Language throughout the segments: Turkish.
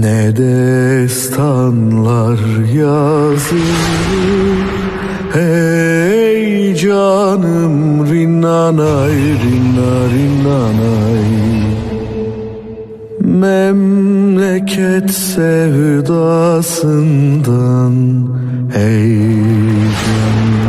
Ne destanlar yazılır Hey canım rinnanay rinna rinnanay Memleket sevdasından Hey canım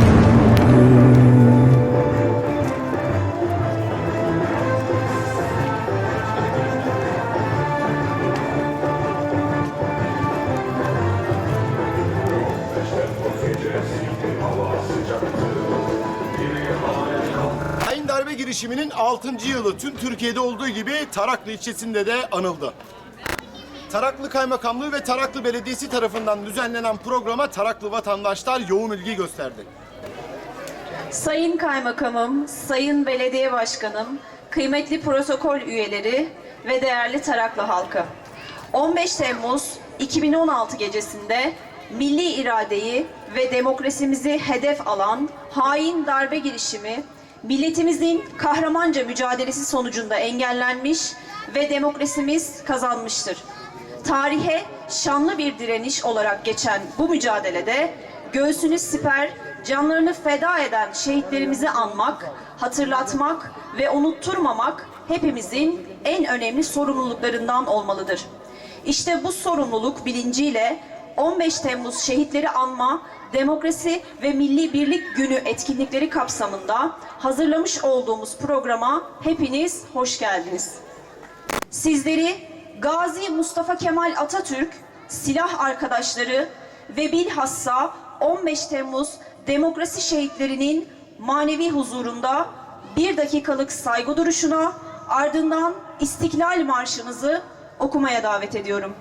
girişiminin 6. yılı tüm Türkiye'de olduğu gibi Taraklı ilçesinde de anıldı. Taraklı Kaymakamlığı ve Taraklı Belediyesi tarafından düzenlenen programa Taraklı vatandaşlar yoğun ilgi gösterdi. Sayın Kaymakamım, Sayın Belediye Başkanım, kıymetli protokol üyeleri ve değerli Taraklı halkı. 15 Temmuz 2016 gecesinde milli iradeyi ve demokrasimizi hedef alan hain darbe girişimi milletimizin kahramanca mücadelesi sonucunda engellenmiş ve demokrasimiz kazanmıştır. Tarihe şanlı bir direniş olarak geçen bu mücadelede göğsünü siper, canlarını feda eden şehitlerimizi anmak, hatırlatmak ve unutturmamak hepimizin en önemli sorumluluklarından olmalıdır. İşte bu sorumluluk bilinciyle 15 Temmuz Şehitleri Anma, Demokrasi ve Milli Birlik Günü etkinlikleri kapsamında hazırlamış olduğumuz programa hepiniz hoş geldiniz. Sizleri Gazi Mustafa Kemal Atatürk, silah arkadaşları ve bilhassa 15 Temmuz demokrasi şehitlerinin manevi huzurunda bir dakikalık saygı duruşuna ardından İstiklal Marşımızı okumaya davet ediyorum.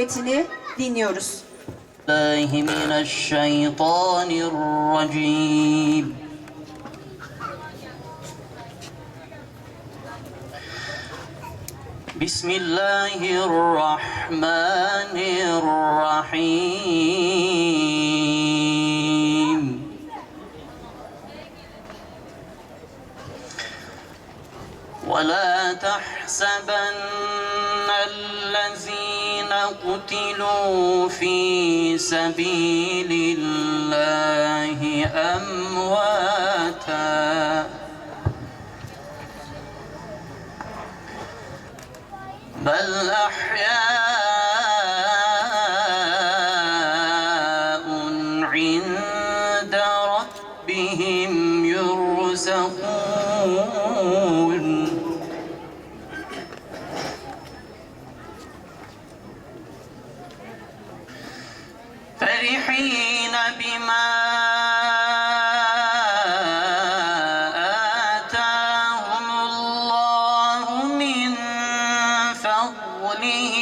davetini dinliyoruz. Bismillahirrahmanirrahim. Bismillahirrahmanirrahim. ولا تحسبن الذين قتلوا في سبيل الله أمواتا بل أحياء فضله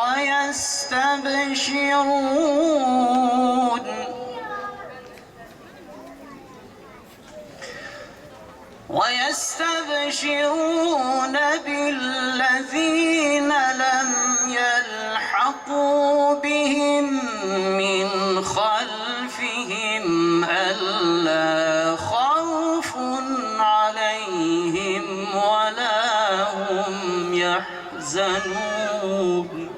ويستبشرون. ويستبشرون بالذين لم يلحقوا بهم من يحزنون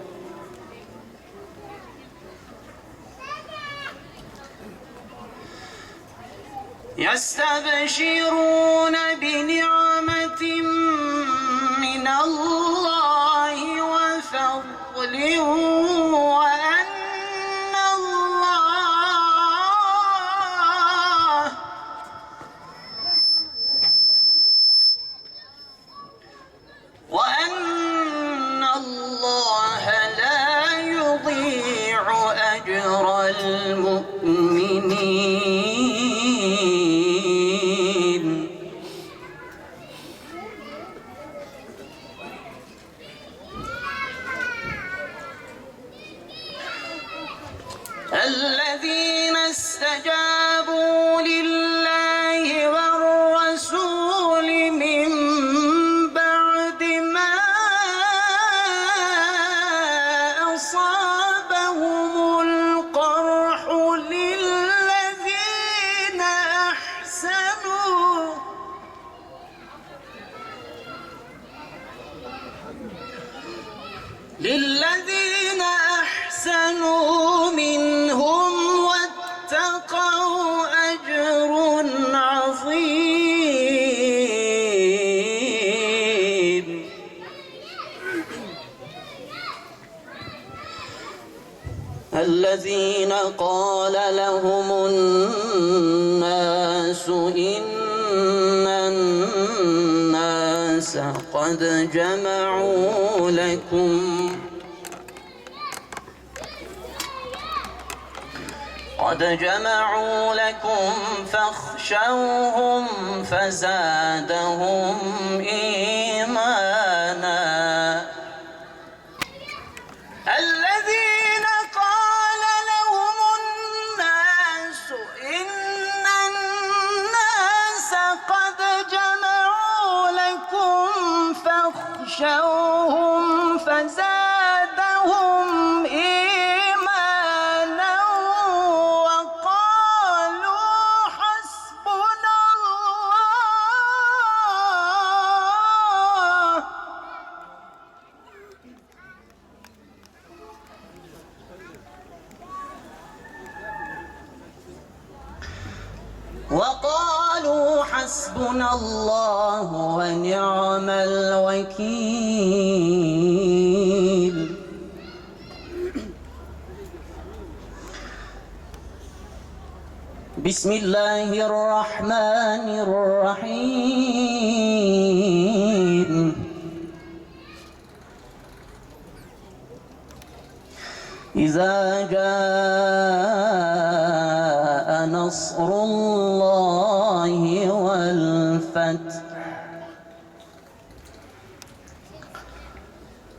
يستبشرون بنعمة من الله وفضل وأن للذين أحسنوا منهم واتقوا أجر عظيم. الذين قال لهم الناس إن الناس قد جمعوا لكم جمعوا لكم فاخشوهم فزادهم إيمانا. الذين قال لهم الناس إن الناس قد جمعوا لكم فاخشوهم بسم الله الرحمن الرحيم. إذا جاء نصر الله والفتح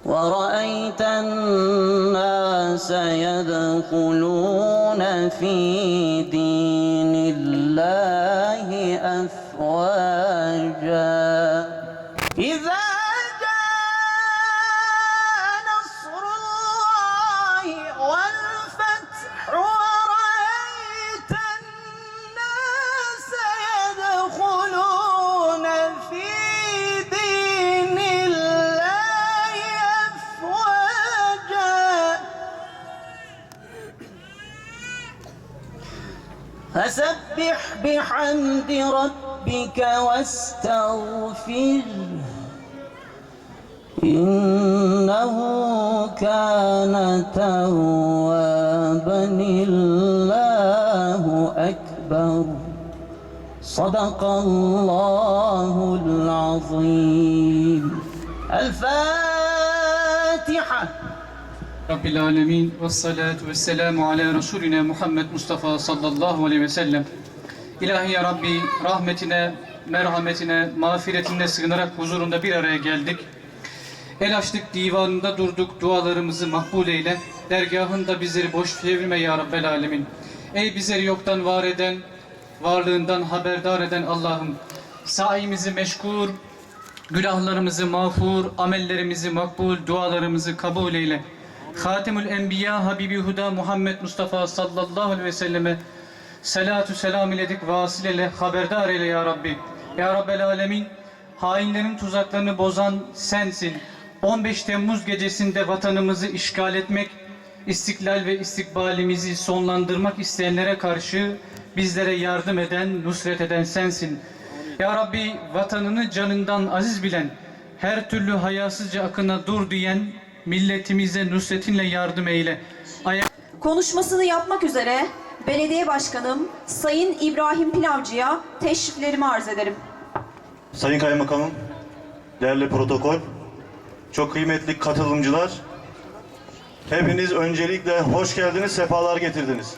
ورأيت الناس يدخلون في دين فسبح بحمد ربك واستغفره إنه كان توابا الله أكبر صدق الله العظيم. الفاتحة Rabbil Alemin ve salatu ve selamu ala Resulina Muhammed Mustafa sallallahu aleyhi ve sellem. İlahi ya Rabbi rahmetine, merhametine, mağfiretine sığınarak huzurunda bir araya geldik. El açtık, divanında durduk, dualarımızı makbul eyle. Dergahında bizleri boş çevirme ya Rabbel Alemin. Ey bizleri yoktan var eden, varlığından haberdar eden Allah'ım. Saimizi meşgul, Günahlarımızı mağfur, amellerimizi makbul, dualarımızı kabul eyle. Hatemül Enbiya Habibi Huda Muhammed Mustafa sallallahu aleyhi ve selleme Selatü selam iledik vasıl ile haberdar eyle ya Rabbi. Ya Rabbel Alemin hainlerin tuzaklarını bozan sensin. 15 Temmuz gecesinde vatanımızı işgal etmek, istiklal ve istikbalimizi sonlandırmak isteyenlere karşı bizlere yardım eden, nusret eden sensin. Ya Rabbi vatanını canından aziz bilen, her türlü hayasızca akına dur diyen milletimize nusretinle yardım eyle. Ayak Konuşmasını yapmak üzere Belediye Başkanım Sayın İbrahim Pilavcı'ya teşriflerimi arz ederim. Sayın Kaymakamım, değerli protokol, çok kıymetli katılımcılar, hepiniz öncelikle hoş geldiniz, sefalar getirdiniz.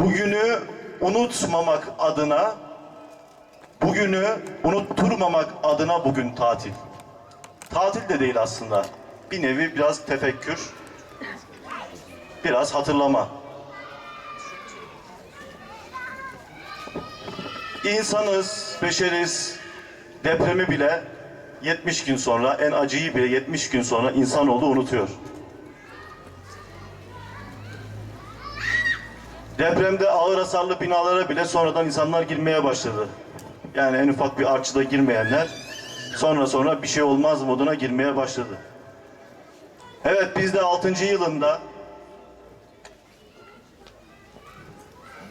Bugünü unutmamak adına, bugünü unutturmamak adına bugün tatil. Tatil de değil aslında. Bir nevi biraz tefekkür, biraz hatırlama. İnsanız, beşeriz. Depremi bile 70 gün sonra, en acıyı bile 70 gün sonra insanoğlu unutuyor. Depremde ağır hasarlı binalara bile sonradan insanlar girmeye başladı. Yani en ufak bir artçıda girmeyenler sonra sonra bir şey olmaz moduna girmeye başladı. Evet biz de 6. yılında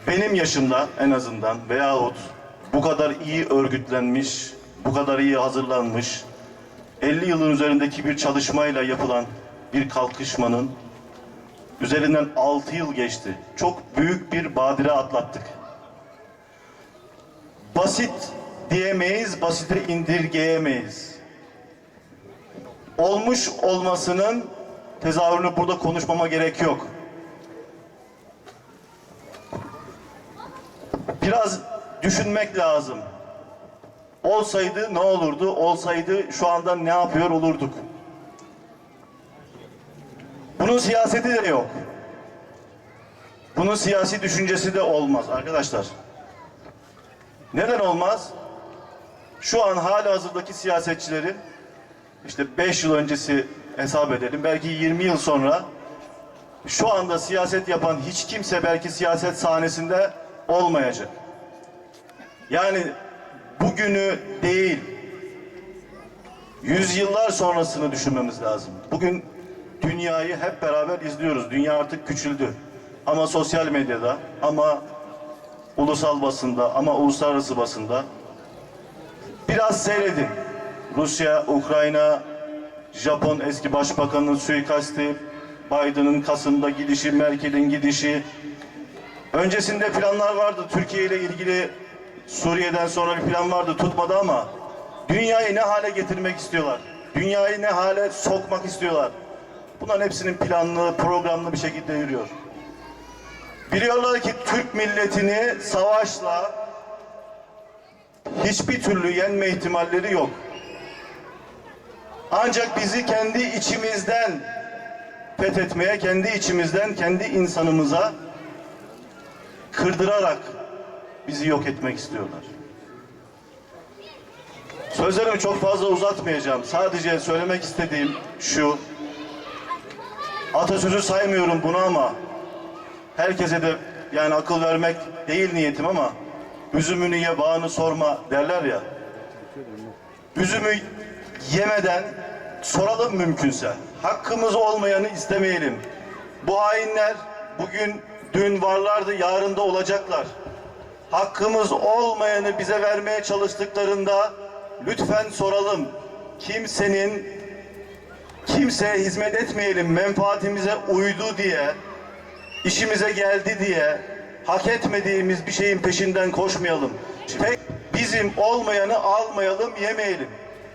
benim yaşımda en azından veyahut bu kadar iyi örgütlenmiş, bu kadar iyi hazırlanmış, 50 yılın üzerindeki bir çalışmayla yapılan bir kalkışmanın Üzerinden 6 yıl geçti. Çok büyük bir badire atlattık. Basit diyemeyiz, basite indirgeyemeyiz. Olmuş olmasının tezahürünü burada konuşmama gerek yok. Biraz düşünmek lazım. Olsaydı ne olurdu? Olsaydı şu anda ne yapıyor olurduk? Bunun siyaseti de yok. Bunun siyasi düşüncesi de olmaz arkadaşlar. Neden olmaz? Şu an hala hazırdaki siyasetçilerin işte 5 yıl öncesi hesap edelim. Belki 20 yıl sonra şu anda siyaset yapan hiç kimse belki siyaset sahnesinde olmayacak. Yani bugünü değil, yüzyıllar sonrasını düşünmemiz lazım. Bugün dünyayı hep beraber izliyoruz. Dünya artık küçüldü. Ama sosyal medyada, ama ulusal basında, ama uluslararası basında biraz seyredin. Rusya, Ukrayna, Japon eski başbakanının suikasti, Biden'ın Kasım'da gidişi, Merkel'in gidişi. Öncesinde planlar vardı. Türkiye ile ilgili Suriye'den sonra bir plan vardı. Tutmadı ama dünyayı ne hale getirmek istiyorlar? Dünyayı ne hale sokmak istiyorlar? Bunların hepsinin planlı, programlı bir şekilde yürüyor. Biliyorlar ki Türk milletini savaşla hiçbir türlü yenme ihtimalleri yok. Ancak bizi kendi içimizden fethetmeye, kendi içimizden, kendi insanımıza kırdırarak bizi yok etmek istiyorlar. Sözlerimi çok fazla uzatmayacağım. Sadece söylemek istediğim şu. Atasözü saymıyorum bunu ama herkese de yani akıl vermek değil niyetim ama üzümünü ye bağını sorma derler ya. Üzümü yemeden soralım mümkünse. Hakkımız olmayanı istemeyelim. Bu hainler bugün dün varlardı yarın da olacaklar. Hakkımız olmayanı bize vermeye çalıştıklarında lütfen soralım. Kimsenin kimseye hizmet etmeyelim menfaatimize uydu diye, işimize geldi diye, hak etmediğimiz bir şeyin peşinden koşmayalım. Tek bizim olmayanı almayalım, yemeyelim.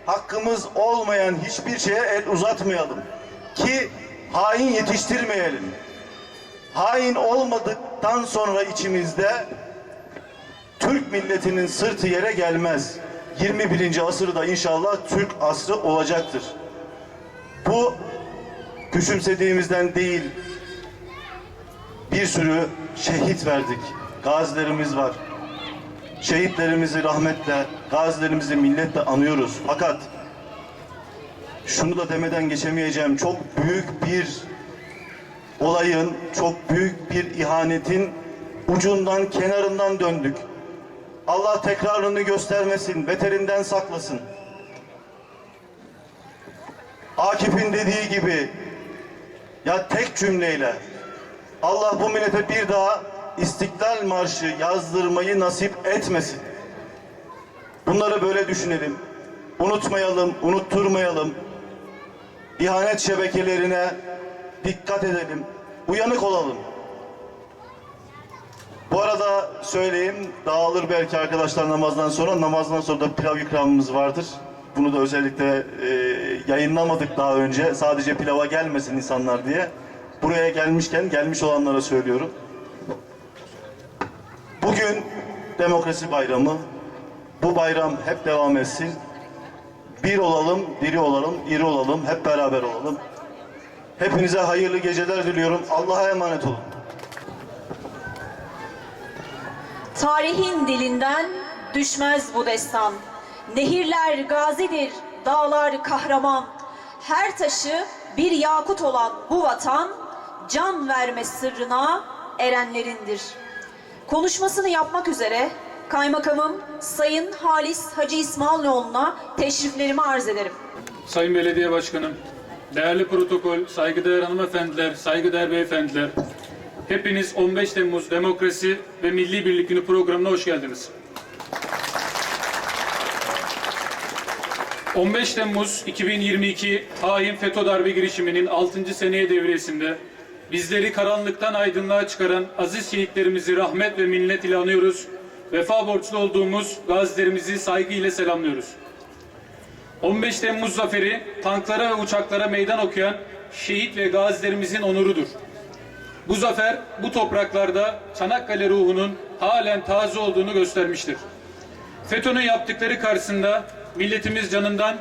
Hakkımız olmayan hiçbir şeye el uzatmayalım. Ki hain yetiştirmeyelim. Hain olmadıktan sonra içimizde Türk milletinin sırtı yere gelmez. 21. asırda inşallah Türk asrı olacaktır. Bu küçümsediğimizden değil, bir sürü şehit verdik. Gazilerimiz var. Şehitlerimizi rahmetle, gazilerimizi milletle anıyoruz. Fakat şunu da demeden geçemeyeceğim. Çok büyük bir olayın, çok büyük bir ihanetin ucundan, kenarından döndük. Allah tekrarını göstermesin, beterinden saklasın. Akif'in dediği gibi ya tek cümleyle Allah bu millete bir daha İstiklal Marşı yazdırmayı nasip etmesin. Bunları böyle düşünelim. Unutmayalım, unutturmayalım. İhanet şebekelerine dikkat edelim. Uyanık olalım. Bu arada söyleyeyim, dağılır belki arkadaşlar namazdan sonra. Namazdan sonra da pilav ikramımız vardır. Bunu da özellikle e, yayınlamadık daha önce. Sadece pilava gelmesin insanlar diye. Buraya gelmişken gelmiş olanlara söylüyorum. Bugün demokrasi bayramı. Bu bayram hep devam etsin. Bir olalım, diri olalım, iri olalım, hep beraber olalım. Hepinize hayırlı geceler diliyorum. Allah'a emanet olun. Tarihin dilinden düşmez bu destan. Nehirler gazidir, dağlar kahraman. Her taşı bir yakut olan bu vatan, can verme sırrına erenlerindir. Konuşmasını yapmak üzere Kaymakamım Sayın Halis Hacı İsmailoğlu'na teşriflerimi arz ederim. Sayın Belediye Başkanım, değerli protokol, saygıdeğer hanımefendiler, saygıdeğer beyefendiler. Hepiniz 15 Temmuz Demokrasi ve Milli Birlik Günü programına hoş geldiniz. 15 Temmuz 2022 hain FETÖ darbe girişiminin 6. seneye devresinde bizleri karanlıktan aydınlığa çıkaran aziz şehitlerimizi rahmet ve minnet ile anıyoruz. Vefa borçlu olduğumuz gazilerimizi saygıyla selamlıyoruz. 15 Temmuz zaferi tanklara ve uçaklara meydan okuyan şehit ve gazilerimizin onurudur. Bu zafer bu topraklarda Çanakkale ruhunun halen taze olduğunu göstermiştir. FETÖ'nün yaptıkları karşısında milletimiz canından,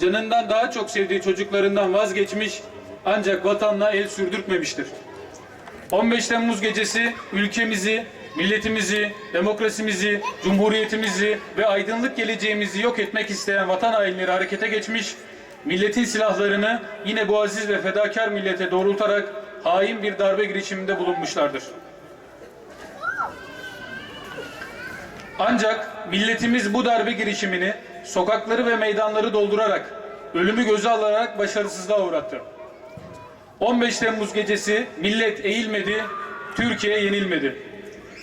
canından daha çok sevdiği çocuklarından vazgeçmiş ancak vatanla el sürdürtmemiştir. 15 Temmuz gecesi ülkemizi, milletimizi, demokrasimizi, cumhuriyetimizi ve aydınlık geleceğimizi yok etmek isteyen vatan hainleri harekete geçmiş, milletin silahlarını yine bu aziz ve fedakar millete doğrultarak hain bir darbe girişiminde bulunmuşlardır. Ancak milletimiz bu darbe girişimini sokakları ve meydanları doldurarak, ölümü göze alarak başarısızlığa uğrattı. 15 Temmuz gecesi millet eğilmedi, Türkiye yenilmedi.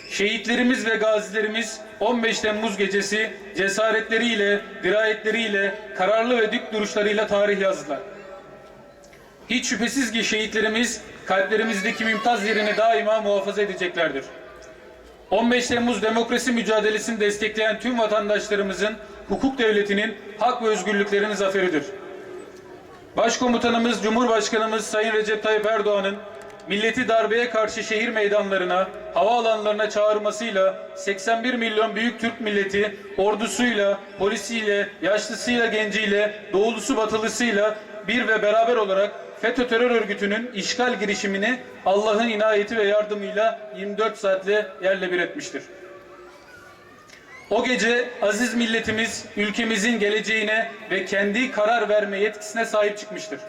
Şehitlerimiz ve gazilerimiz 15 Temmuz gecesi cesaretleriyle, dirayetleriyle, kararlı ve dik duruşlarıyla tarih yazdılar. Hiç şüphesiz ki şehitlerimiz kalplerimizdeki mümtaz yerini daima muhafaza edeceklerdir. 15 Temmuz demokrasi mücadelesini destekleyen tüm vatandaşlarımızın hukuk devletinin hak ve özgürlüklerinin zaferidir. Başkomutanımız Cumhurbaşkanımız Sayın Recep Tayyip Erdoğan'ın milleti darbeye karşı şehir meydanlarına, havaalanlarına çağırmasıyla 81 milyon büyük Türk milleti ordusuyla, polisiyle, yaşlısıyla, genciyle, doğulusu batılısıyla bir ve beraber olarak FETÖ terör örgütünün işgal girişimini Allah'ın inayeti ve yardımıyla 24 saatle yerle bir etmiştir. O gece aziz milletimiz ülkemizin geleceğine ve kendi karar verme yetkisine sahip çıkmıştır.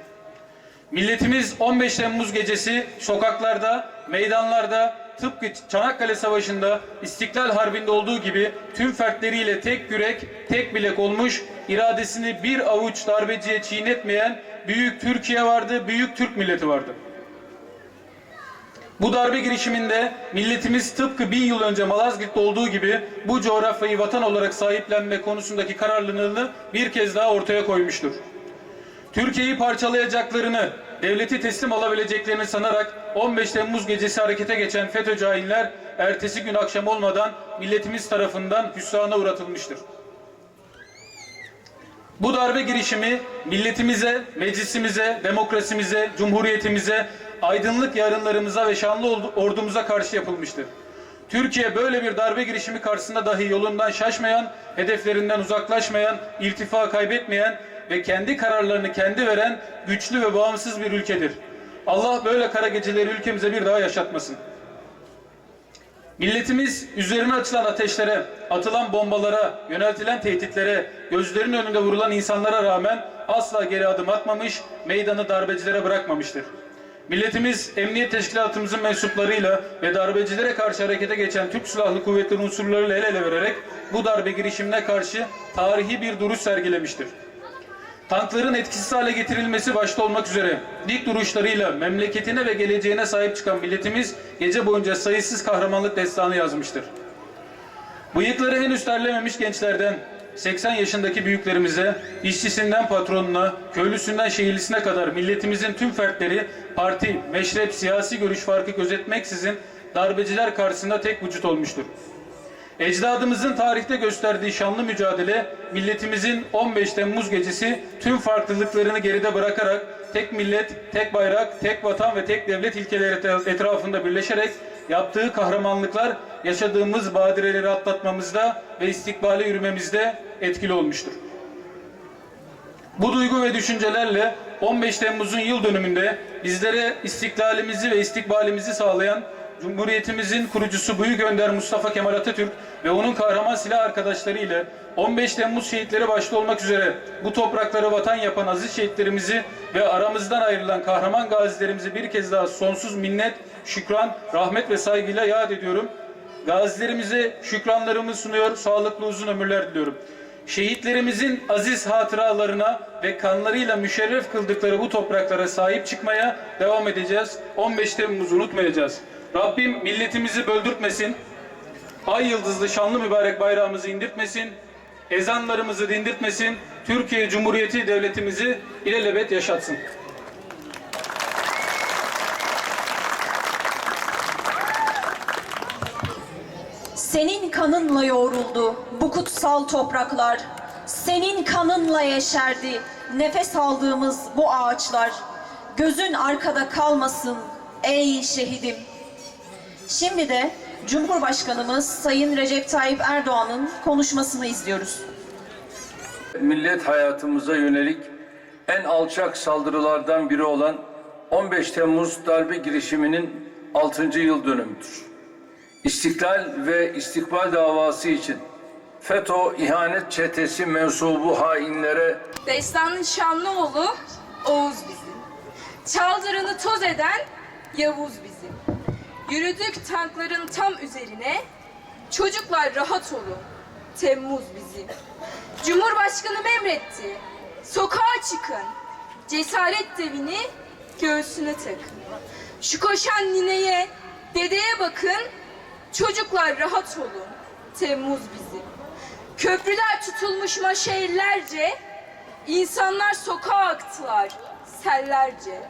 Milletimiz 15 Temmuz gecesi sokaklarda, meydanlarda, tıpkı Çanakkale Savaşı'nda İstiklal Harbi'nde olduğu gibi tüm fertleriyle tek yürek, tek bilek olmuş, iradesini bir avuç darbeciye çiğnetmeyen büyük Türkiye vardı, büyük Türk milleti vardı. Bu darbe girişiminde milletimiz tıpkı bin yıl önce Malazgirt'te olduğu gibi bu coğrafyayı vatan olarak sahiplenme konusundaki kararlılığını bir kez daha ortaya koymuştur. Türkiye'yi parçalayacaklarını, devleti teslim alabileceklerini sanarak 15 Temmuz gecesi harekete geçen FETÖ hainler ertesi gün akşam olmadan milletimiz tarafından hüsrana uğratılmıştır. Bu darbe girişimi milletimize, meclisimize, demokrasimize, cumhuriyetimize, aydınlık yarınlarımıza ve şanlı ordumuza karşı yapılmıştır. Türkiye böyle bir darbe girişimi karşısında dahi yolundan şaşmayan, hedeflerinden uzaklaşmayan, irtifa kaybetmeyen ve kendi kararlarını kendi veren güçlü ve bağımsız bir ülkedir. Allah böyle kara geceleri ülkemize bir daha yaşatmasın. Milletimiz üzerine açılan ateşlere, atılan bombalara, yöneltilen tehditlere, gözlerinin önünde vurulan insanlara rağmen asla geri adım atmamış, meydanı darbecilere bırakmamıştır. Milletimiz emniyet teşkilatımızın mensuplarıyla ve darbecilere karşı harekete geçen Türk Silahlı Kuvvetleri unsurlarıyla el ele vererek bu darbe girişimine karşı tarihi bir duruş sergilemiştir. Tankların etkisiz hale getirilmesi başta olmak üzere dik duruşlarıyla memleketine ve geleceğine sahip çıkan milletimiz gece boyunca sayısız kahramanlık destanı yazmıştır. Bıyıkları henüz terlememiş gençlerden 80 yaşındaki büyüklerimize, işçisinden patronuna, köylüsünden şehirlisine kadar milletimizin tüm fertleri parti, meşrep, siyasi görüş farkı gözetmeksizin darbeciler karşısında tek vücut olmuştur. Ecdadımızın tarihte gösterdiği şanlı mücadele, milletimizin 15 Temmuz gecesi tüm farklılıklarını geride bırakarak tek millet, tek bayrak, tek vatan ve tek devlet ilkeleri etrafında birleşerek yaptığı kahramanlıklar yaşadığımız badireleri atlatmamızda ve istikbale yürümemizde etkili olmuştur. Bu duygu ve düşüncelerle 15 Temmuz'un yıl dönümünde bizlere istiklalimizi ve istikbalimizi sağlayan Cumhuriyetimizin kurucusu Büyük Önder Mustafa Kemal Atatürk ve onun kahraman silah arkadaşları ile 15 Temmuz şehitleri başta olmak üzere bu topraklara vatan yapan aziz şehitlerimizi ve aramızdan ayrılan kahraman gazilerimizi bir kez daha sonsuz minnet, şükran, rahmet ve saygıyla yad ediyorum. Gazilerimize şükranlarımı sunuyor, sağlıklı uzun ömürler diliyorum. Şehitlerimizin aziz hatıralarına ve kanlarıyla müşerref kıldıkları bu topraklara sahip çıkmaya devam edeceğiz. 15 Temmuz'u unutmayacağız. Rabbim milletimizi böldürtmesin. Ay yıldızlı şanlı mübarek bayrağımızı indirtmesin. Ezanlarımızı dindirtmesin. Türkiye Cumhuriyeti devletimizi ilelebet yaşatsın. Senin kanınla yoğruldu bu kutsal topraklar. Senin kanınla yeşerdi nefes aldığımız bu ağaçlar. Gözün arkada kalmasın ey şehidim. Şimdi de Cumhurbaşkanımız Sayın Recep Tayyip Erdoğan'ın konuşmasını izliyoruz. millet hayatımıza yönelik en alçak saldırılardan biri olan 15 Temmuz darbe girişiminin 6. yıl dönümüdür. İstiklal ve istikbal davası için FETÖ ihanet çetesi mensubu hainlere Destanın şanlı oğlu Oğuz bizim. Çaldırını toz eden Yavuz bizim. Yürüdük tankların tam üzerine. Çocuklar rahat olun. Temmuz bizim. Cumhurbaşkanım emretti. Sokağa çıkın. Cesaret devini göğsüne takın. Şu koşan nineye, dedeye bakın. Çocuklar rahat olun. Temmuz bizim. Köprüler tutulmuş maşehirlerce, insanlar sokağa aktılar sellerce.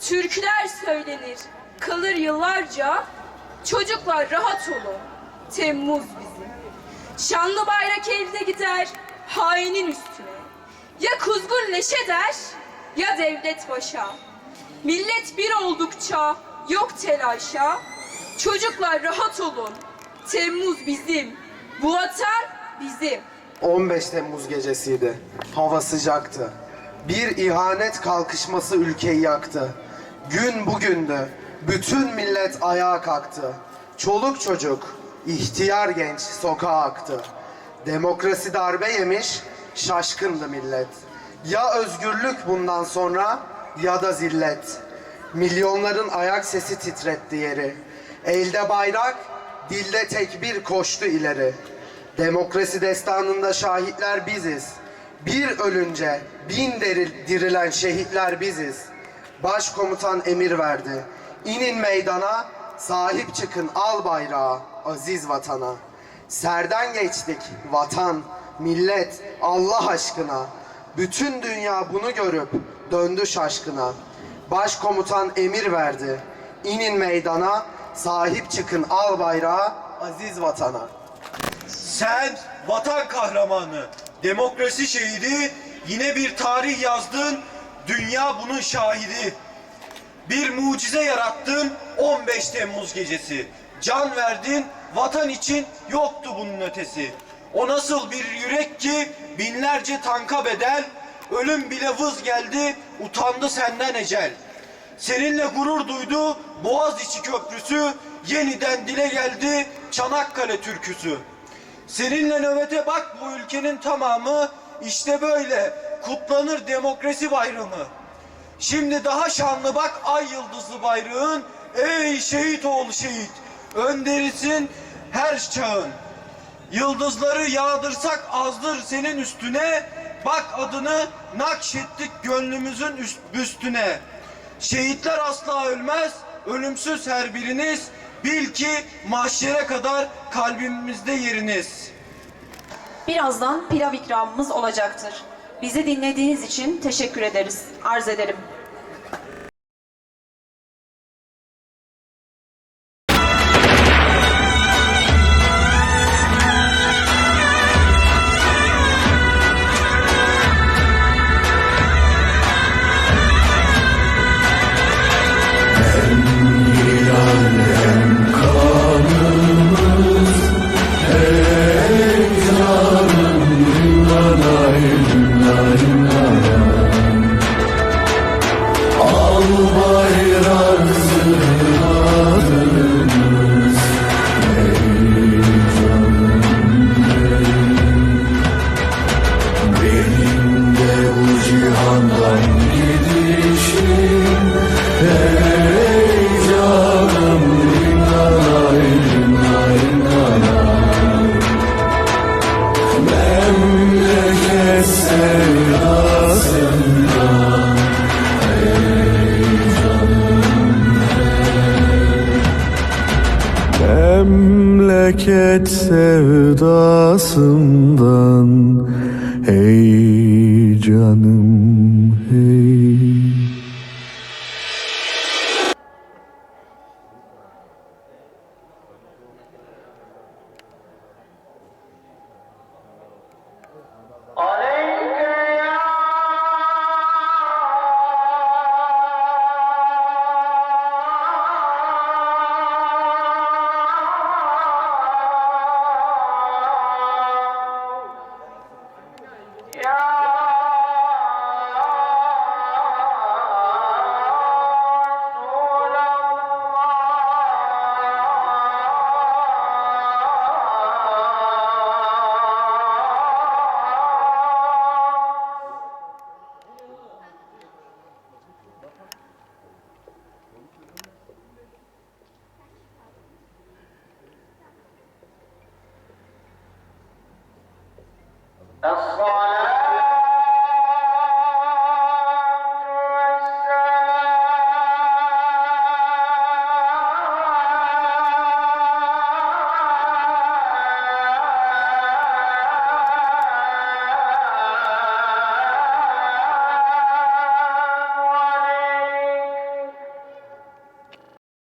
Türküler söylenir, kalır yıllarca, çocuklar rahat olun, Temmuz bizim. Şanlı bayrak elde gider, hainin üstüne. Ya kuzgun leş eder, ya devlet başa. Millet bir oldukça yok telaşa, çocuklar rahat olun, Temmuz bizim, bu vatan bizim. 15 Temmuz gecesiydi. Hava sıcaktı. Bir ihanet kalkışması ülkeyi yaktı. Gün bugündü. Bütün millet ayağa kalktı. Çoluk çocuk, ihtiyar genç sokağa aktı. Demokrasi darbe yemiş, şaşkındı millet. Ya özgürlük bundan sonra ya da zillet. Milyonların ayak sesi titretti yeri. Elde bayrak, dilde tekbir koştu ileri. Demokrasi destanında şahitler biziz. Bir ölünce bin deril, dirilen şehitler biziz. Başkomutan emir verdi. İnin meydana, sahip çıkın al bayrağı aziz vatana. Serden geçtik vatan, millet, Allah aşkına. Bütün dünya bunu görüp döndü şaşkına. Başkomutan emir verdi. İnin meydana, sahip çıkın al bayrağı aziz vatana. Sen vatan kahramanı, demokrasi şehidi, yine bir tarih yazdın, dünya bunun şahidi. Bir mucize yarattın 15 Temmuz gecesi. Can verdin, vatan için yoktu bunun ötesi. O nasıl bir yürek ki binlerce tanka bedel, ölüm bile vız geldi, utandı senden ecel. Seninle gurur duydu Boğaziçi Köprüsü, yeniden dile geldi Çanakkale türküsü. Seninle nöbete bak bu ülkenin tamamı işte böyle kutlanır demokrasi bayramı. Şimdi daha şanlı bak ay yıldızlı bayrağın ey şehit oğlu şehit önderisin her çağın. Yıldızları yağdırsak azdır senin üstüne bak adını nakşettik gönlümüzün üst büstüne. Şehitler asla ölmez ölümsüz her biriniz bil ki mahşere kadar kalbimizde yeriniz. Birazdan pilav ikramımız olacaktır. Bizi dinlediğiniz için teşekkür ederiz. Arz ederim.